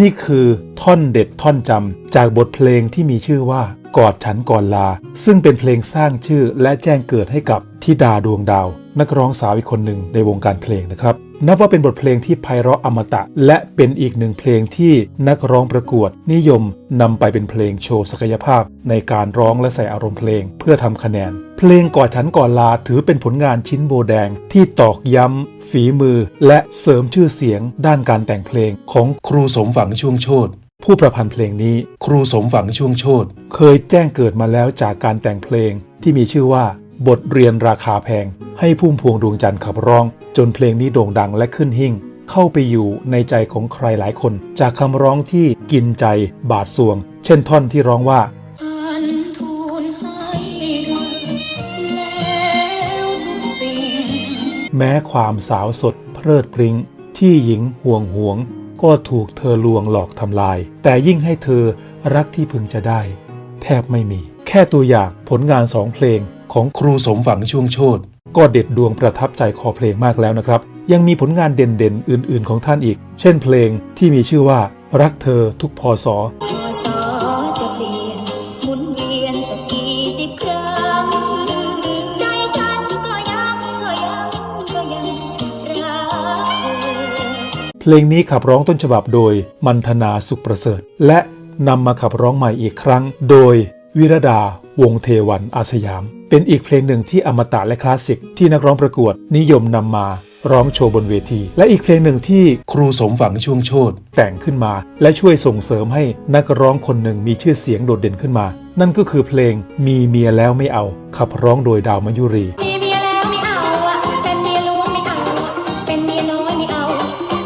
นี่คือท่อนเด็ดท่อนจำจากบทเพลงที่มีชื่อว่ากอดฉันก่อนลา ซึ่งเป็นเพลงสร้างชื่อและแจ้งเกิดให้กับธิดาดวงดาว นักร้องสาวอีกคนหนึ่งในวงการเพลงนะครับ นับว่าเป็นบทเพลงที่ไพเราะอมตะ และเป็นอีกหนึ่งเพลงที่นักร้องประกวด นิยมนำไปเป็นเพลงโชว์ศักยภาพ ในการร้องและใส่อารมณ์เพลงเพื่อทำคะแนน เพลงกอดฉันก่อนลาถือเป็นผลงานชิ้นโบแดงที่ตอกย้ำ ฝีมือ และเสริมชื่อเสียง ด้านการแต่งเพลงของครูสมฝังช่วงโชตผู้ประพันธ์เพลงนี้ครูสมฝังช่วงโชตเคยแจ้งเกิดมาแล้วจากการแต่งเพลงที่มีชื่อว่า บทเรียนราคาแพง ให้พุ่มพวงดวงจันทร์ขับร้อง จนเพลงนี้โด่งดังและขึ้นหิ่ง เข้าไปอยู่ในใจของใครหลายคน จากคำร้องที่กินใจบาดสวง เช่นท่อนที่ร้องว่าแม้ความสาวสดเพลิดพริ้งที่หญิงห่วงห่วง ก็ถูกเธอลวงหลอกทำลาย แต่ยิ่งให้เธอรักที่พึงจะได้ แทบไม่มี แค่ตัวอย่างผลงานสองเพลง ของครูสมฝังช่วงโชตก็เด็ดดวงประทับใจคอเพลงมากแล้วนะครับ ยังมีผลงานเด่นๆ อื่นๆ ของท่านอีก เช่นเพลงที่มีชื่อว่า รักเธอทุกพอสอพอสอจะเปลี่ยนหมุนเวียนสักกี่สิบครั้งใจฉันก็ยังก็ยังก็ยังรักเธอเพลงนี้ขับร้องต้นฉบับโดยมันธนาสุขประเสริฐ และนำมาขับร้องใหม่อีกครั้ง โดยวิรดาวงศ์เทวันอาสยาม เป็นอีกเพลงหนึ่งที่อมตะและคลาสสิกที่นักร้องประกวดนิยมนำมาร้องโชว์บนเวที และอีกเพลงหนึ่งที่ครูสมฝังช่วงโชตแต่งขึ้นมา และช่วยส่งเสริมให้นักร้องคนหนึ่งมีชื่อเสียงโดดเด่นขึ้นมา นั่นก็คือเพลงมีเมียแล้วไม่เอา ขับร้องโดยดาวมยุรีมีเมียแล้วไม่เอาอะเป็นเมียหลวงไม่เอาอะเป็นเมียน้อยไม่เอา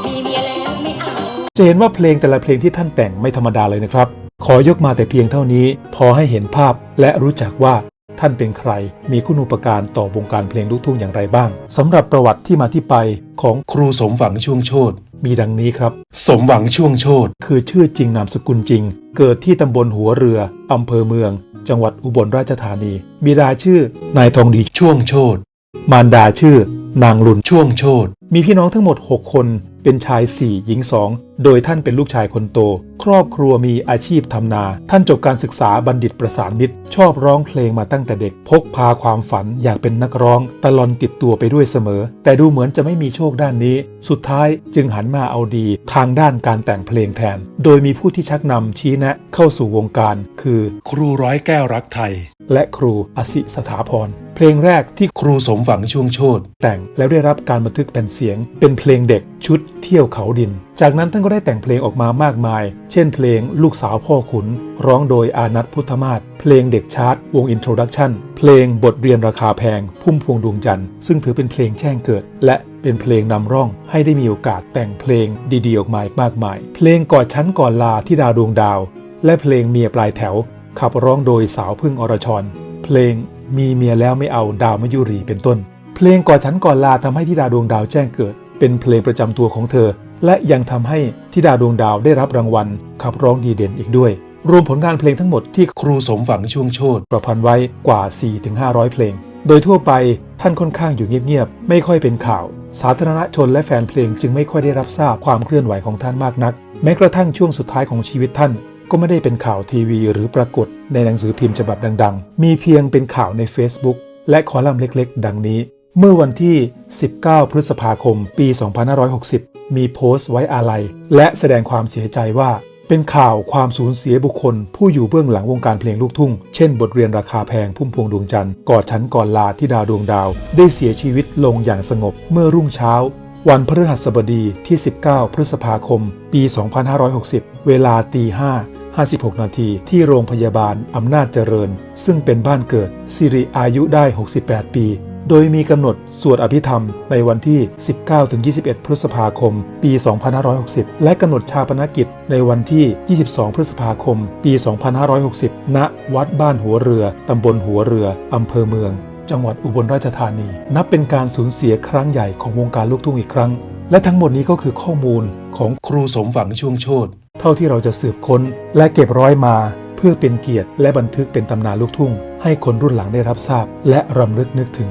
มีเมียแล้วไม่เอาจะเห็นว่าเพลงแต่ละเพลงที่ท่านแต่งไม่ธรรมดาเลยนะครับ ขอยกมาแต่เพียงเท่านี้ พอให้เห็นภาพและรู้จักว่า ท่านเป็นใคร มีคุณูปการต่อวงการเพลงลูกทุ่งอย่างไรบ้างสำหรับประวัติที่มาที่ไปของครูสมหวังช่วงโชตมีดังนี้ครับ สมหวังช่วงโชตคือชื่อจริงนามสกุลจริง เกิดที่ตำบลหัวเรืออำเภอเมือง จังหวัดอุบลราชธานี บิดาชื่อนายทองดีช่วงโชตมารดาชื่อ นางลุนช่วงโชตมีพี่น้องทั้งหมด 6 คน เป็นชาย 4 หญิง 2 โดยท่านเป็นลูกชายคนโต ครอบครัวมีอาชีพทำนา ท่านจบการศึกษาบัณฑิตประสานมิตร ชอบร้องเพลงมาตั้งแต่เด็ก พกพาความฝันอยากเป็นนักร้อง ตลอนติดตัวไปด้วยเสมอ แต่ดูเหมือนจะไม่มีโชคด้านนี้ สุดท้ายจึงหันมาเอาดี ทางด้านการแต่งเพลงแทน โดยมีผู้ที่ชักนำชี้แนะเข้าสู่วงการ คือ ครูร้อยแก้วรักไทย และครูอสิสถาพรเพลงแรกที่ครูสมฝังช่วงโชตแต่งแล้วได้รับการบันทึกแผ่นเสียง เป็นเพลงเด็กชุดเที่ยวเขาดิน จากนั้นท่านก็ได้แต่งเพลงออกมามากมาย เช่นเพลงลูกสาวพ่อขุน ร้องโดยอานัทพุทธมาศเพลงเด็กชาร์ตวงอินโทรดักชันเพลงบทเรียนราคาแพง พุ่มพวงดวงจันทร์ซึ่งถือเป็นเพลงแจ้งเกิด และเป็นเพลงนำร่องให้ได้มีโอกาสแต่งเพลงดีๆออกมาอีกมากมาย เพลงกอดชั้นก่อนลาที่ดาวดวงดาว และเพลงเมียปลายแถว ขับร้องโดยสาวพึ่งอรชร เพลงมีเมียแล้วไม่เอาดาวมยุรีเป็นต้น เพลงก่อนฉันก่อนลาทำให้ธิดาดวงดาวแจ้งเกิด เป็นเพลงประจำตัวของเธอ และยังทำให้ธิดาดวงดาวได้รับรางวัล ขับร้องดีเด่นอีกด้วย รวมผลงานเพลงทั้งหมดที่ครูสมฝังช่วงโชตประพันธ์ไว้กว่า 4-500 เพลง โดยทั่วไปท่านค่อนข้างอยู่เงียบๆไม่ค่อยเป็นข่าว สาธารณชนและแฟนเพลงจึงไม่ค่อยได้รับทราบความเคลื่อนไหวของท่านมากนัก แม้กระทั่งช่วงสุดท้ายของชีวิตท่านก็ไม่ได้เป็นข่าวทีวีหรือปรากฏในหนังสือพิมพ์ฉบับดัง ๆ มีเพียงเป็นข่าวใน Facebook และคอลัมน์เล็ก ๆ ดังนี้ เมื่อวันที่ 19 พฤษภาคม ปี 2560 มีโพสต์ไว้อาลัย และแสดงความเสียใจว่า เป็นข่าวความสูญเสียบุคคล ผู้อยู่เบื้องหลังวงการเพลงลูกทุ่ง เช่นบทเรียนราคาแพงพุ่มพวงดวงจันทร์กอดฉันก่อนลาที่ดาวดวงดาว ได้เสียชีวิตลงอย่างสงบเมื่อรุ่งเช้า วันพฤหัสบดีที่ 19 พฤษภาคม ปี 2560 เวลาตี5 56 นาทีที่โรงพยาบาลอำนาจเจริญ ซึ่งเป็นบ้านเกิดสิริอายุได้ 68 ปี โดยมีกำหนดสวดอภิธรรมในวันที่ 19-21 พฤษภาคม ปี 2560 และกำหนดชาปนกิจในวันที่ 22 พฤษภาคม ปี 2560 ณ วัดบ้านหัวเรือ ตำบลหัวเรือ อำเภอเมือง จังหวัดอุบลราชธานี นับเป็นการสูญเสียครั้งใหญ่ของวงการลูกทุ่งอีกครั้ง และทั้งหมดนี้ก็คือข้อมูลของครูสมฝังช่วงโชตเท่าที่เราจะสืบค้นและเก็บร้อยมา เพื่อเป็นเกียรติและบันทึกเป็นตำนานลูกทุ่ง ให้คนรุ่นหลังได้รับทราบ และรำลึกนึกถึง